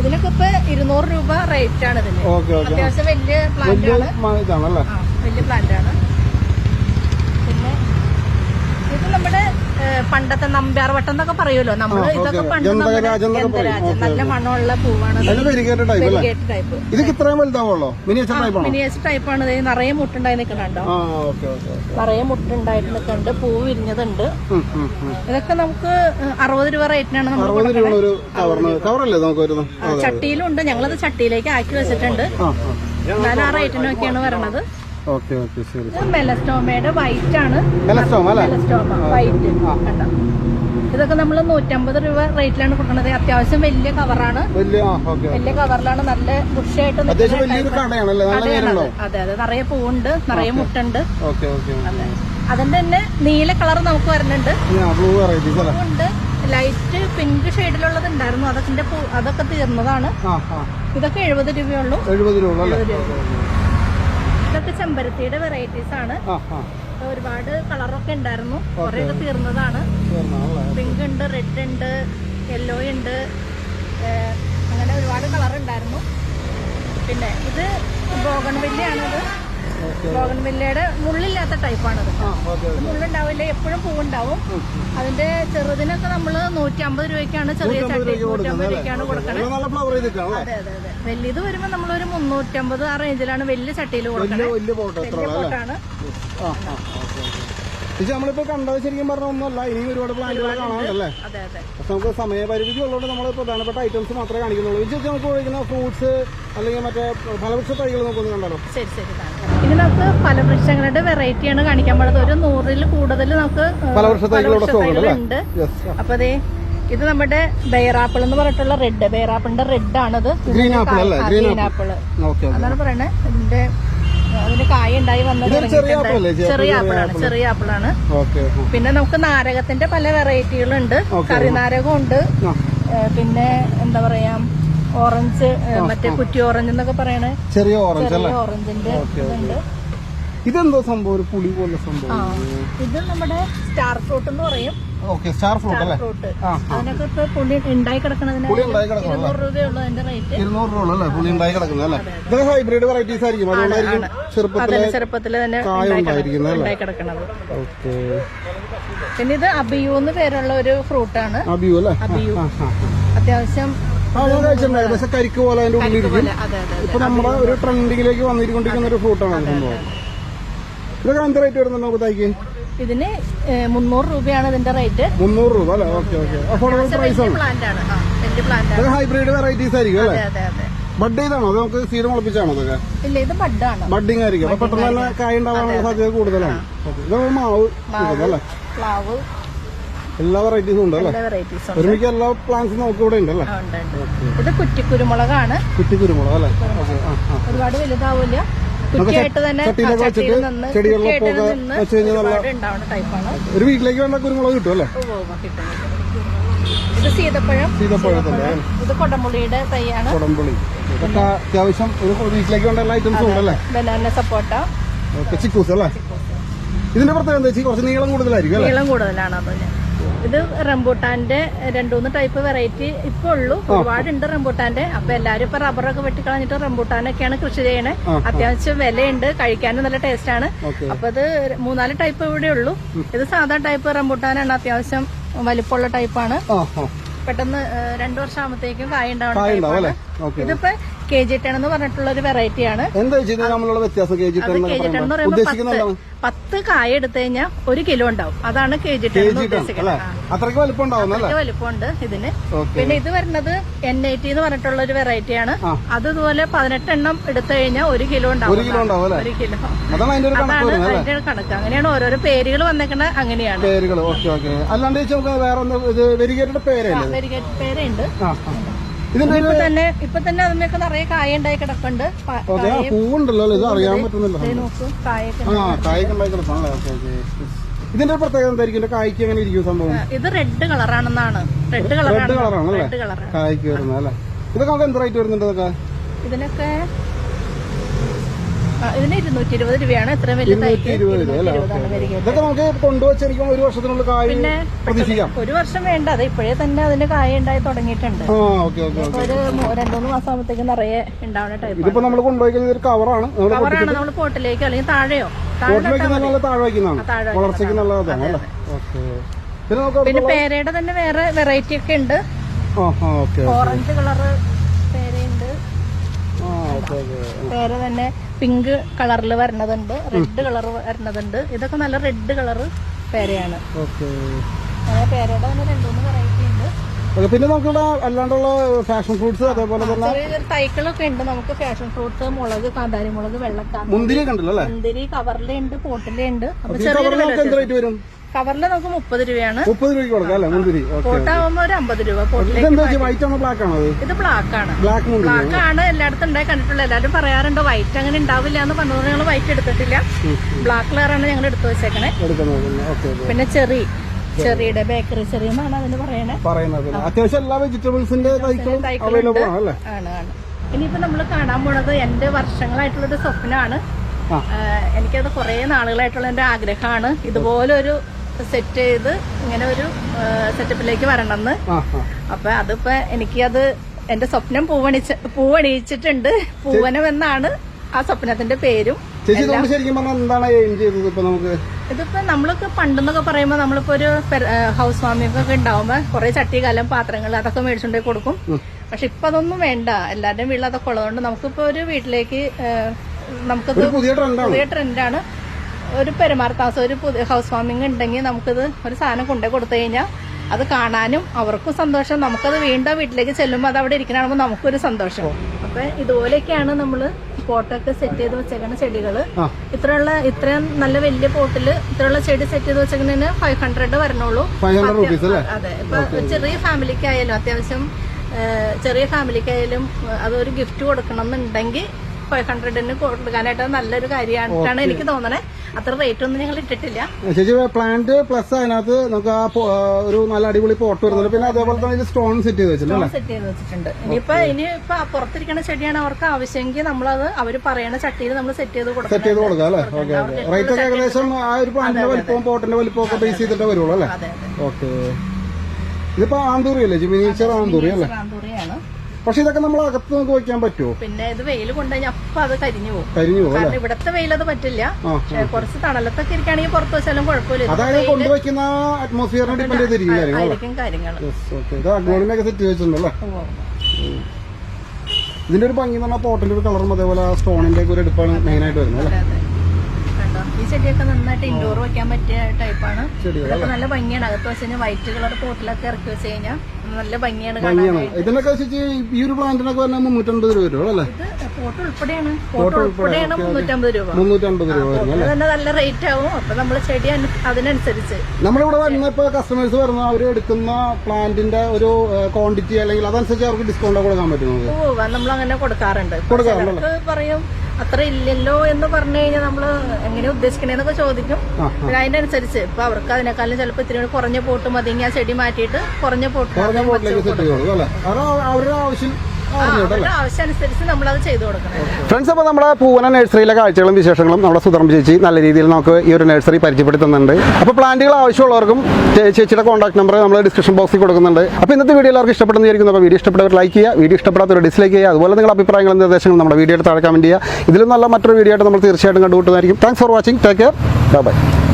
ഇതിനൊക്കെ ഇപ്പൊ ഇരുന്നൂറ് രൂപ റേറ്റ് ആണ് ഇതിന് അത്യാവശ്യം വലിയ പ്ലാന്റ് ആണ്. വലിയ പ്ലാന്റ് ആണ് പിന്നെ ഇത് നമ്മുടെ നമ്പ്യാർ വട്ടം എന്നൊക്കെ പറയുമല്ലോ. നമ്മൾ ഇതൊക്കെ. പണ്ട് നല്ല മണമുള്ള പൂവാണ്. ഇതൊക്കെ ഇത്രയും വലുതാവുള്ളോ? മിനിയേച്ചർ ടൈപ്പ് ആണ്? നിറയെ മുട്ടുണ്ടായി നിൽക്കണുണ്ടോ ഓക്കെ നിറയെ മുട്ടുണ്ടായിട്ട് നിൽക്കുന്നുണ്ട്. പൂ വിരിഞ്ഞതുണ്ട്. ഇതൊക്കെ നമുക്ക് അറുപത് രൂപ റേറ്റിനാണ് നമ്മൾ ചട്ടിയിലുണ്ട്. ഞങ്ങളത് ചട്ടിയിലേക്ക് ആക്കി വെച്ചിട്ടുണ്ട്. ഞാൻ ആ. റേറ്റിനൊക്കെയാണ് വരണത്. ഓക്കെ ഓക്കെ ശരി മെലസ്റ്റോമയുടെ വൈറ്റ് ആണ്. മെലസ്റ്റോമ അല്ലേ? മെലസ്റ്റോമ വൈറ്റ് ഇതൊക്കെ നമ്മൾ നൂറ്റമ്പത് രൂപ റേറ്റിലാണ് കൊടുക്കുന്നത്. അത്യാവശ്യം വലിയ കവറാണ് വലിയ കവറിലാണ് നല്ല ബുഷായിട്ട് നല്ല അതെ അതെ നിറയെ പൂവുണ്ട് നിറയെ മുട്ടുണ്ട്. അതെ. അതിന്റെ തന്നെ നീല കളർ നമുക്ക് വരുന്നുണ്ട്. ഉണ്ട് ലൈറ്റ് പിങ്ക് ഷെയ്ഡിലുള്ളത് ഉണ്ടായിരുന്നു. അതൊക്കെ അതൊക്കെ തീർന്നതാണ്. ഇതൊക്കെ എഴുപത് രൂപയുള്ളൂ എഴുപത് രൂപ ഇതൊക്കെ ചെമ്പരത്തിയുടെ വെറൈറ്റീസ് ആണ്. ഒരുപാട് കളറൊക്കെ ഉണ്ടായിരുന്നു. കുറെ തീർന്നതാണ്. പിങ്ക് ഉണ്ട് റെഡ് ഉണ്ട് യെല്ലോ ഉണ്ട്. അങ്ങനെ ഒരുപാട് കളർ ഉണ്ടായിരുന്നു. പിന്നെ ഇത് ബോഗൺവില്ലയാണിത് ബോഗൺവില്ലയുടെ മുള്ളില്ലാത്ത ടൈപ്പാണ് അത്. ഓക്കെ ഇത് മുള്ളുണ്ടാവില്ല എപ്പോഴും പൂവുണ്ടാവും. അതിന്റെ ചെറുതിനൊക്കെ നമ്മൾ നൂറ്റി അമ്പത് രൂപയ്ക്കാണ് ചെറിയ ചട്ടി നൂറ്റമ്പത് രൂപയ്ക്കാണ് കൊടുക്കുന്നത് അതെ അതെ അതെ. വലിയത് വരുമ്പോൾ നമ്മളൊരു മുന്നൂറ്റമ്പത് ആ റേഞ്ചിലാണ് വലിയ ചട്ടിയിൽ കൊടുക്കുന്നത് വലിയ പോട്ടാണ്. ചേച്ചി നമ്മളിപ്പോ കണ്ടത് ശരിക്കും പറഞ്ഞ ഒന്നല്ല ഇനിയും ഒരുപാട് പ്ലാന്റുകൾ കാണാനുണ്ടല്ലേ? പക്ഷെ നമുക്ക് സമയപരിധി ഉള്ളതുകൊണ്ട് നമ്മൾ പ്രധാനപ്പെട്ട ഐറ്റംസ് മാത്രമേ കാണിക്കുന്നുള്ളൂ. ഇത് ചേച്ചി നമുക്ക് ഒഴിക്കുന്ന ഫ്രൂട്ട്സ് അല്ലെങ്കിൽ മറ്റേ ഫലവൃക്ഷ തൈകൾ നമുക്കൊന്ന് കണ്ടല്ലോ ശരി ശരി. ഇനി നമുക്ക് ഫലവൃക്ഷങ്ങളുടെ വെറൈറ്റിയാണ് കാണിക്കാൻ പാടുന്നത് ഒരു നൂറിൽ കൂടുതൽ നമുക്ക് ഫലവൃക്ഷ തൈകളുണ്ട്. അപ്പൊ അതെ ഇത് നമ്മുടെ ബെയറാപ്പിൾ എന്ന് പറഞ്ഞിട്ടുള്ള റെഡ് ബെയറാപ്പിളിന്റെ റെഡ് ആണത്. ഗ്രീൻ ആപ്പിൾ ഗ്രീൻ ആപ്പിൾ അതാണ് പറയണേ. ഇതിന്റെ അതിന് കായ ഉണ്ടായി വന്നത് ചെറിയ ആപ്പിളാണ് ചെറിയ ആപ്പിളാണ്. പിന്നെ നമുക്ക് നാരകത്തിന്റെ പല വെറൈറ്റികളുണ്ട്. കറി കറിനാരകം ഉണ്ട് പിന്നെ എന്താ പറയാ ഓറഞ്ച് മറ്റേ കുറ്റി ഓറഞ്ച് എന്നൊക്കെ പറയണേ. ചെറിയ ഓറഞ്ച് ഓറഞ്ചിന്റെ ഉണ്ട് ഇതുണ്ട്. ഇതെന്തോ സംഭവം? ഒരു പുളി പോലെ സംഭവം. ഇത് നമ്മുടെ സ്റ്റാർ ഫ്രൂട്ട് എന്ന് പറയും. ഓക്കെ സ്റ്റാർ ഫ്രൂട്ട് അല്ലേ? ഫ്രൂട്ട്. അതിനൊക്കെ ഇപ്പൊ പുളി ഉണ്ടായി കിടക്കുന്നതിന് പുളി ഉണ്ടായി കിടക്കണം ഇരുന്നൂറ് രൂപയുള്ളൂ അതിന്റെ റേറ്റ്. ഇരുന്നൂറ് രൂപ അല്ലേ? പുളി ഉണ്ടായി കിടക്കുന്നത് അല്ലേ? ഇതൊക്കെ ഹൈബ്രിഡ് വെറൈറ്റീസ് ആയിരിക്കും. അതുകൊണ്ടായിരിക്കും ചെറുപ്പത്തിലെ ചെറുപ്പത്തിലെ തന്നെ ഉണ്ടായി കിടക്കണത്. ഓക്കെ. പിന്നെ ഇത് അബിയു എന്ന് പേരുള്ള ഒരു ഫ്രൂട്ടാണ്. അബിയു അല്ലേ? അബിയു. അത്യാവശ്യം കരിക്ക് പോലെ അതിന്റെ ഉള്ളിൽ ഇപ്പൊ നമ്മുടെ ഒരു ട്രെൻഡിങ്ങിലേക്ക് വന്നിരിക്കൊണ്ടിരിക്കുന്ന ഒരു ഫ്രൂട്ടാണ് സംഭവം ഇതൊക്കെ എന്ത് റേറ്റ് വരുന്നുണ്ട് നമുക്ക് ഇതിന് മുന്നൂറ് രൂപയാണ് ഇതിന്റെ റേറ്റ് മുന്നൂറ് രൂപ അല്ലേ? Okay okay. അഫോർഡബിൾ പ്രൈസ് ആണ്. ഹൈബ്രിഡ് വെറൈറ്റീസ് ആയിരിക്കും അല്ലേ? ബഡ് ചെയ്താണോ അത്. നമുക്ക് സീഡ് മുളപ്പിച്ചാണോ ഇതൊക്കെ? ഇല്ല ഇത് ബഡാണ് ബഡിങ് ആയിരിക്കും. അപ്പൊ പെട്ടെന്ന് നല്ല കായ ഉണ്ടാവാനുള്ള സാധ്യത കൂടുതലാണ്. ഇത് മാവ് അല്ലേ? പ്ലാവ്. എല്ലാ വെറൈറ്റീസും ഉണ്ട് അല്ലേ? ഒരുമിക്ക എല്ലാ പ്ലാന്റ്സും നമുക്ക് ഇവിടെ ഉണ്ട് അല്ലേ? ഇത് കുറ്റിക്കുരുമുളകാണ്. കുറ്റിക്കുരുമുളക് അല്ലേ? ഒരുപാട് വലുതാവില്ല. ചെടികളിലൊക്കെ വെച്ച് കഴിഞ്ഞാൽ നല്ല ഒരു വീട്ടിലേക്ക് വേണ്ട കുരുമുളക് കിട്ടും അല്ലേ? ഇത് സീതപ്പഴം. സീതപ്പഴത്തിന്റെ ഇത് തൈയാണ്. കുടംപുളി. ഇതൊക്കെ അത്യാവശ്യം ഒരു വീട്ടിലേക്ക് വേണ്ട എല്ലാ ഐറ്റംസും ഉണ്ട് ബനാന സപ്പോട്ട. ചിക്കൂസ് അല്ലേ? ഇതിന്റെ പ്രത്യേകത കുറച്ച് നീളം കൂടുതലായിരിക്കും നീളം കൂടുതലാണ് അതിന് ഇത് റംബൂട്ടാന്റെ രണ്ടുമൂന്ന് ടൈപ്പ് വെറൈറ്റി ഇപ്പൊ ഉള്ളൂ. ഒരുപാടുണ്ട് റംബൂട്ടാന്റെ. അപ്പൊ എല്ലാരും ഇപ്പൊ റബ്ബറൊക്കെ വെട്ടിക്കളഞ്ഞിട്ട് റംബൂട്ടാനൊക്കെയാണ് കൃഷി ചെയ്യണേ. അത്യാവശ്യം വിലയുണ്ട്. കഴിക്കാനും നല്ല ടേസ്റ്റ് ആണ്. അപ്പൊ ഇത് മൂന്നാൽ ടൈപ്പ് ഇവിടെ ഉള്ളൂ. ഇത് സാധാ ടൈപ്പ് റംബൂട്ടാനാണ്. അത്യാവശ്യം വലിപ്പമുള്ള ടൈപ്പാണ് പെട്ടെന്ന് രണ്ടു വർഷം ആകുമ്പോഴത്തേക്കും കായ ഉണ്ടാവണം ഇതിപ്പോ കെ ജി എന്ന് പറഞ്ഞിട്ടുള്ള ഒരു വെറൈറ്റിയാണ് എന്താ നമ്മളുള്ള വ്യത്യാസം കെ ജി ഉദ്ദേശിക്കുന്ന പത്ത് കായ എടുത്തു കഴിഞ്ഞാൽ ഒരു കിലോ ഉണ്ടാവും. അതാണ് കെ ജി ടെൻ ഉദ്ദേശിക്കുന്നത്. അത്രയ്ക്ക് വലിപ്പമുണ്ട് ഇതിന്. പിന്നെ ഇത് വരുന്നത് എൻ ഐ ടി എന്ന് പറഞ്ഞിട്ടുള്ള ഒരു വെറൈറ്റിയാണ് അതുപോലെ ആ. അത് ഇതുപോലെ പതിനെട്ട് എണ്ണം എടുത്തു കഴിഞ്ഞാൽ ഒരു കിലോ ഉണ്ടാവും ഒരു കിലോ അതാണ് അതിന്റെ കണക്ക് അങ്ങനെയാണ് ഓരോരോ പേരുകൾ വന്നേക്കണ അങ്ങനെയാണ്. പേരുകൾ ഓക്കെ ഓക്കെ അല്ലാണ്ട് വേറെ വെരിഗേറ്റ് പേരുണ്ട് ഇപ്പൊ തന്നെ ഇപ്പൊ തന്നെ അതിന്മേക്ക് നിറയെ കായ ഉണ്ടായി കിടക്കുന്നുണ്ട് പൂവുണ്ടല്ലോ ഇത് അറിയാൻ പറ്റുന്നില്ല. ആ കായ്ക്ക് ഉണ്ടായി കിടക്കണല്ലേ ഓക്കെ ഓക്കെ. ഇതിന്റെ പ്രത്യേകത എന്തായിരിക്കും? കായ്ക്ക് എങ്ങനെ ഇരിക്കും സംഭവം? ഇത് റെഡ് കളറാണെന്നാണ് റെഡ് കളറാണ് റെഡ് കളറാണ് കായ്ക്ക് വരുന്നത് അല്ലേ? ഇതൊക്കെ നമുക്ക് എന്ത് റേറ്റ് വരുന്നുണ്ട് ഇതൊക്കെ? ഇതിനൊക്കെ ഇതിന് ഇരുന്നൂറ്റി ഇരുപത് രൂപയാണ് ഇത്ര വലിയ ഇതൊക്കെ നമുക്ക് ഒരു വർഷത്തിനുള്ളിൽ കായ് പ്രതീക്ഷിക്കാം. ഒരു വർഷം വേണ്ട. അത് ഇപ്പോഴേ തന്നെ കായ ഉണ്ടായി തുടങ്ങിയിട്ടുണ്ട്. ഒരു മാസം ആകുമ്പോഴത്തേക്ക് നിറയെ ഉണ്ടാവുന്ന ടൈപ്പ് ഇതിപ്പോ നമ്മൾ കൊണ്ടുപോയി കഴിഞ്ഞാൽ കവറാണ് നമ്മൾ കവറാണ് നമ്മൾ പോട്ടിലേക്ക് അല്ലെങ്കിൽ താഴെയോ? വളർച്ചയ്ക്ക് നല്ലതാണ് അല്ലേ? പിന്നെ പേരയുടെ തന്നെ വേറെ വെറൈറ്റി ഒക്കെ ഉണ്ട്. ഓറഞ്ച് കളറ് ഓക്കെ തന്നെ പിങ്ക് കളറിൽ വരണതുണ്ട്. Red colour വരണതുണ്ട്. ഇതൊക്കെ നല്ല റെഡ് കളർ പേരയാണ്. ഓക്കെ. അങ്ങനെ പേരയുടെ തന്നെ രണ്ടുമൂന്ന് വെറൈറ്റി ഉണ്ട്. പിന്നെ നമുക്കിവിടെ അല്ലാണ്ടുള്ള ഫാഷൻ ഫ്രൂട്ട്സ് അതേപോലെ തന്നെ തൈക്കളൊക്കെ ഉണ്ട്. നമുക്ക് ഫാഷൻ ഫ്രൂട്ട്സ് മുളക് കാന്താരി മുളക് വെള്ളക്കാന്ത മുന്തിരി കണ്ടല്ലോ മുന്തിരി കവറിലുണ്ട് പോട്ടിലുണ്ട് അപ്പൊ ചെറിയ ചെറിയൊരു കവറിൽ നമുക്ക് മുപ്പത് രൂപയാണ്. മുപ്പത് രൂപ കൊടുക്കാം അല്ലേ? മുന്തിരി. പോട്ടാവുമ്പോ ഒരു അമ്പത് രൂപ. പോട്ടിലേക്ക് വൈറ്റ്. ആണോ ബ്ലാക്ക് ആണോ ഇത് ബ്ലാക്ക് ആണ്. ബ്ലാക്ക് ബ്ലാക്ക് ആണ്. എല്ലായിടത്തും ഉണ്ടായി കണ്ടിട്ടുള്ള. എല്ലാവരും പറയാറുണ്ട് വൈറ്റ് അങ്ങനെ ഉണ്ടാവില്ല എന്ന് പറഞ്ഞത് ഞങ്ങൾ വൈറ്റ് എടുത്തിട്ടില്ല. ബ്ലാക്ക് കളർ ആണ് ഞങ്ങൾ എടുത്തു വെച്ചേക്കണേ. പിന്നെ ചെറി. ചെറിയുടെ ബേക്കറി ചെറിയ അതിന് പറയണേ. അത്യാവശ്യം എല്ലാ വെജിറ്റബിൾസിന്റെ. അവൈലബിൾ ആണ് ആണ്. ഇനിയിപ്പോ നമ്മൾ കാണാൻ പോണത് എന്റെ വർഷങ്ങളായിട്ടുള്ള ഒരു സ്വപ്നമാണ് എനിക്കത് കുറെ നാളുകളായിട്ടുള്ള എന്റെ ആഗ്രഹമാണ്. ഇതുപോലൊരു സെറ്റ് ചെയ്ത് ഇങ്ങനെ ഒരു സെറ്റപ്പിലേക്ക് വരണമെന്ന്. അപ്പൊ അതിപ്പോ എനിക്ക് അത് എന്റെ സ്വപ്നം പൂവണിച്ച പൂവണിയിച്ചിട്ടുണ്ട്. പൂവനം എന്നാണ് ആ സ്വപ്നത്തിന്റെ പേരും. ഇതിപ്പോ നമ്മളൊക്കെ പണ്ടെന്നൊക്കെ പറയുമ്പോ നമ്മളിപ്പോ ഒരു ഹൗസ് വാമിംഗ് ഒക്കെ ഉണ്ടാവുമ്പോ കുറെ ചട്ടി കലം പാത്രങ്ങൾ അതൊക്കെ മേടിച്ചുകൊണ്ടേ കൊടുക്കും. പക്ഷെ ഇപ്പൊ അതൊന്നും വേണ്ട. എല്ലാവരുടെയും വീട്ടിൽ അതൊക്കെ ഉള്ളതുകൊണ്ട് നമുക്കിപ്പോ ഒരു വീട്ടിലേക്ക് നമുക്ക് പുതിയ ട്രെൻഡാണ് ഒരു പെരുമാറത്താമസം ഒരു പുതിയ ഹൗസ് വാമിംഗ് ഉണ്ടെങ്കിൽ നമുക്കിത് ഒരു സാധനം കൊണ്ടേ കൊടുത്തു കഴിഞ്ഞാൽ അത് കാണാനും അവർക്കും സന്തോഷം. നമുക്കത് വീണ്ടും വീട്ടിലേക്ക് ചെല്ലുമ്പോൾ അത് അവിടെ ഇരിക്കണാകുമ്പോൾ നമുക്കൊരു സന്തോഷം. അപ്പൊ ഇതുപോലെയൊക്കെയാണ് നമ്മൾ പോട്ടൊക്കെ സെറ്റ് ചെയ്ത് വെച്ചേക്കുന്ന ചെടികൾ ഇത്രയുള്ള ഇത്രയും നല്ല വലിയ പോട്ടിൽ ഇത്രയുള്ള ചെടി സെറ്റ് ചെയ്ത് വെച്ചേക്കുന്നതിന് ഫൈവ് ഹൺഡ്രഡ് വരണുള്ളൂ. അതെ. ഇപ്പൊ ചെറിയ ഫാമിലിക്കായാലും അത്യാവശ്യം ചെറിയ ഫാമിലിക്കായാലും അതൊരു ഗിഫ്റ്റ് കൊടുക്കണം എന്നുണ്ടെങ്കിൽ ഫൈവ് ഹൺഡ്രഡിന് കൊടുക്കാനായിട്ട് നല്ലൊരു കാര്യമായിട്ടാണ് എനിക്ക് തോന്നണേ. അത്ര റേറ്റ് ഒന്നും ഞങ്ങൾ ഇട്ടിട്ടില്ല. ചേച്ചി പ്ലാന്റ് പ്ലസ് അതിനകത്ത് നമുക്ക് ആ ഒരു നല്ല അടിപൊളി പോട്ട് വരുന്നുണ്ട്. പിന്നെ അതേപോലെ തന്നെ സ്റ്റോൺ സെറ്റ് ചെയ്ത് വെച്ചിട്ടുണ്ട് സെറ്റ് ചെയ്ത് വെച്ചിട്ടുണ്ട്. ഇനിയിപ്പോ ഇനിയിപ്പോ പുറത്തിരിക്കുന്ന ചെടിയാണ് അവർക്ക് ആവശ്യമെങ്കിൽ നമ്മളത് അവർ പറയണ ചട്ടിയിൽ നമ്മൾ സെറ്റ് ചെയ്ത് കൊടുക്കാം സെറ്റ് ചെയ്ത് കൊടുക്കാം അല്ലേ? ഓക്കെ റേറ്റ് ഒക്കെ ഏകദേശം ആ ഒരു പ്ലാന്റിന്റെ വലിപ്പവും പോട്ടിന്റെ വലിപ്പവും ഒക്കെ ബേസ് ചെയ്തിട്ട് വരുള്ളൂ അല്ലേ? ഓക്കെ ഇതിപ്പോ ആന്തൂറി അല്ലേ മിനിയേച്ചർ ആന്തൂറി അല്ലേ? റാന്തൂറിയാണ് പക്ഷെ ഇതൊക്കെ നമ്മൾ അകത്ത് നമുക്ക് വെക്കാൻ പറ്റുമോ? പിന്നെ ഇത് വെയിൽ കൊണ്ടുകഴിഞ്ഞാൽ അപ്പൊ അത് കരിഞ്ഞു പോകും. കരിഞ്ഞു പോകും കാരണം ഇവിടത്തെ വെയിൽ അത് പറ്റില്ല. കുറച്ച് തണലത്തൊക്കെ ഇരിക്കുകയാണെങ്കിൽ പുറത്ത് വെച്ചാലും കുഴപ്പമില്ല. അതായത് കൊണ്ടുവയ്ക്കുന്ന അറ്റ്മോസ്ഫിയറിനെ ഡിപ്പെൻഡ് ചെയ്തിരിക്കും കാര്യങ്ങൾ ഇത് സെറ്റ് വെച്ചിട്ടുണ്ടല്ലേ? ഇതിന്റെ ഒരു ഭംഗി എന്ന് പറഞ്ഞാൽ പോട്ടിന്റെ ഒരു കളറും അതേപോലെ സ്റ്റോണിന്റെ ഒക്കെ ഒരു എടുപ്പാണ് മെയിൻ ആയിട്ട് വരുന്നത് അല്ലേ? ഈ ചെടിയൊക്കെ നന്നായിട്ട് ഇൻഡോർ വെക്കാൻ പറ്റിയ ടൈപ്പാണ് നല്ല ഭംഗിയാണ്. അകത്ത് വെച്ച് കഴിഞ്ഞാൽ വൈറ്റ് കളർ പോട്ടിലൊക്കെ ഇറക്കി വെച്ച് കഴിഞ്ഞാൽ നല്ല ഭംഗിയാണ് ഭംഗിയാണ്. ഇതിനൊക്കെ വെച്ചിട്ട് ഈ ഒരു പ്ലാന്റിനൊക്കെ പറഞ്ഞാൽ മുന്നൂറ്റമ്പത് രൂപ വരും അല്ലേ? പോട്ട് ഉൾപ്പെടെയാണ്. പോട്ട് ഉൾപ്പെടെയാണ് മുന്നൂറ്റമ്പത് രൂപ. മുന്നൂറ്റമ്പത് രൂപ തന്നെ നല്ല റേറ്റ് ആവും. അപ്പൊ നമ്മൾ ചെടി അതിനനുസരിച്ച്. നമ്മളിവിടെ വരുന്ന ഇപ്പൊ കസ്റ്റമേഴ്സ് വരുന്ന അവർ എടുക്കുന്ന പ്ലാന്റിന്റെ ഒരു ക്വാണ്ടിറ്റി അല്ലെങ്കിൽ അതനുസരിച്ച് അവർക്ക് ഡിസ്കൗണ്ട് കൊടുക്കാൻ പറ്റുന്നത്. നമ്മൾ അങ്ങനെ കൊടുക്കാറുണ്ട്. പറയും അത്ര ഇല്ലല്ലോ എന്ന് പറഞ്ഞു കഴിഞ്ഞാൽ നമ്മൾ എങ്ങനെ ഉദ്ദേശിക്കണേന്നൊക്കെ ചോദിക്കും. പിന്നെ അതിന്റെ അനുസരിച്ച് ഇപ്പൊ അവർക്ക് അതിനേക്കാളും ചിലപ്പോൾ ഇത്തിരി കൂടി കുറഞ്ഞ പോട്ട് മതിയെങ്കിൽ ആ ചെടി മാറ്റിയിട്ട് കുറഞ്ഞ പോട്ട് അവരുടെ ആവശ്യം ഫ്രണ്ട്സ് അപ്പോൾ നമ്മുടെ പൂവന നഴ്സറിയിലെ കാഴ്ചകളും വിശേഷങ്ങളും നമ്മുടെ സുധർമ്മ ചേച്ചി നല്ല രീതിയിൽ നമുക്ക് ഈ ഒരു നഴ്സറി പരിചയപ്പെടുത്തുന്നുണ്ട് അപ്പോൾ പ്ലാന്റുകൾ ആവശ്യമുള്ളവർക്കും ചേച്ചിയുടെ കോൺടാക്ട് നമ്പർ നമ്മൾ ഡിസ്ക്രിപ്ഷൻ ബോക്സിൽ കൊടുക്കുന്നുണ്ട്. അപ്പോൾ ഇന്നത്തെ വീഡിയോ എല്ലാവർക്കും ഇഷ്ടപ്പെടുന്ന വിചാരിക്കുന്നു. അപ്പോൾ വീഡിയോ ഇഷ്ടപ്പെട്ടവർ ലൈക്ക് ചെയ്യുക വീഡിയോ ഇഷ്ടപ്പെടാത്തവർ ഡിസ്ലൈക്ക് ചെയ്യുക അതുപോലെ നിങ്ങളുടെ അഭിപ്രായങ്ങളും നിർദ്ദേശങ്ങളും നമ്മുടെ വീഡിയോയുടെ താഴെ കമന്റ് ചെയ്യുക. ഇതിലും നല്ല മറ്റൊരു വീഡിയോ ആയിട്ട് നമ്മൾ തീർച്ചയായിട്ടും കണ്ടുകൂട്ടുന്നതായിരിക്കും thanks for watching take care bye bye